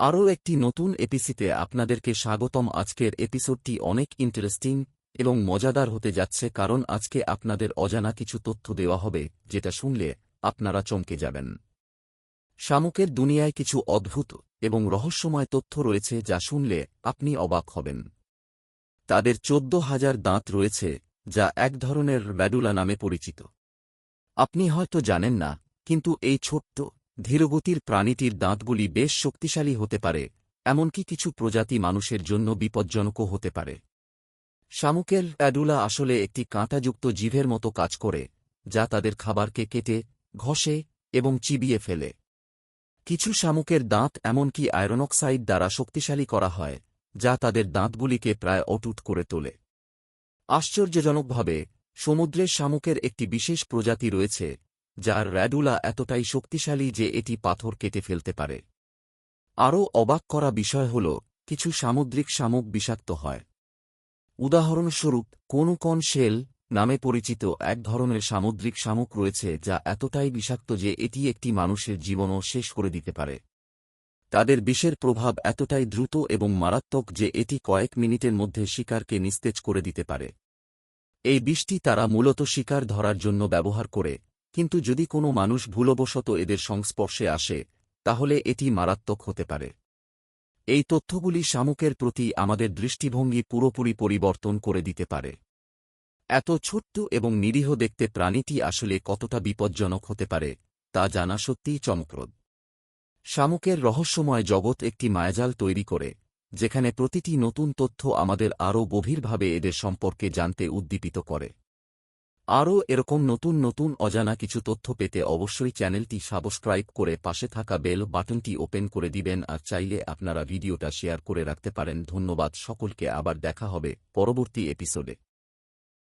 আরও একটি নতুন এপিসিতে আপনাদেরকে স্বাগতম। আজকের এপিসোডটি অনেক ইন্টারেস্টিং এবং মজাদার হতে যাচ্ছে কারণ আজকে আপনাদের অজানা কিছু তথ্য দেওয়া হবে, যেটা শুনলে আপনারা চমকে যাবেন। শামুকের দুনিয়ায় কিছু অদ্ভুত এবং রহস্যময় তথ্য রয়েছে যা শুনলে আপনি অবাক হবেন। তাদের চোদ্দ হাজার দাঁত রয়েছে, যা এক ধরনের র্যাডুলা নামে পরিচিত। আপনি হয়তো জানেন না, কিন্তু এই ছোট্ট ধীরগতির প্রাণীটির দাঁতগুলি বেশ শক্তিশালী হতে পারে, এমনকি কিছু প্রজাতি মানুষের জন্য বিপজ্জনকও হতে পারে। শামুকের প্যাডুলা আসলে একটি কাঁটাযুক্ত জিভের মতো কাজ করে, যা তাদের খাবারকে কেটে, ঘষে এবং চিবিয়ে ফেলে। কিছু শামুকের দাঁত এমনকি আয়রনক্সাইড দ্বারা শক্তিশালী করা হয়, যা তাদের দাঁতগুলিকে প্রায় অটুট করে তোলে। আশ্চর্যজনকভাবে, সমুদ্রের শামুকের একটি বিশেষ প্রজাতি রয়েছে যার র্যাডুলা এতটাই শক্তিশালী যে এটি পাথর কেটে ফেলতে পারে। আরও অবাক করা বিষয় হল, কিছু সামুদ্রিক শামুক বিষাক্ত হয়। উদাহরণস্বরূপ, কোনুকন শেল নামে পরিচিত এক ধরনের সামুদ্রিক শামুক রয়েছে যা এতটাই বিষাক্ত যে এটি একটি মানুষের জীবনও শেষ করে দিতে পারে। তাদের বিষের প্রভাব এতটাই দ্রুত এবং মারাত্মক যে এটি কয়েক মিনিটের মধ্যে শিকারকে নিস্তেজ করে দিতে পারে। এই বিষটি তারা মূলত শিকার ধরার জন্য ব্যবহার করে কিন্তু যদি কোনো মানুষ ভুলবশত এদের সংস্পর্শে আসে, তাহলে এটি মারাত্মক হতে পারে। এই তথ্যগুলি শামুকের প্রতি আমাদের দৃষ্টিভঙ্গি পুরোপুরি পরিবর্তন করে দিতে পারে। এত ছোট্ট এবং নিরীহ দেখতে প্রাণীটি আসলে কতটা বিপজ্জনক হতে পারে, তা জানা সত্যিই চমকপ্রদ। শামুকের রহস্যময় জগৎ একটি মায়াজাল তৈরি করে, যেখানে প্রতিটি নতুন তথ্য আমাদের আরও গভীরভাবে এদের সম্পর্কে জানতে উদ্দীপিত করে। আরও এরকম নতুন নতুন অজানা কিছু তথ্য পেতে অবশ্যই চ্যানেলটি সাবস্ক্রাইব করে পাশে থাকা বেল বাটনটি ওপেন করে দিবেন আর চাইলে আপনারা ভিডিওটা শেয়ার করে রাখতে পারেন। ধন্যবাদ, সকলকে আবার দেখা হবে পরবর্তী এপিসোডে।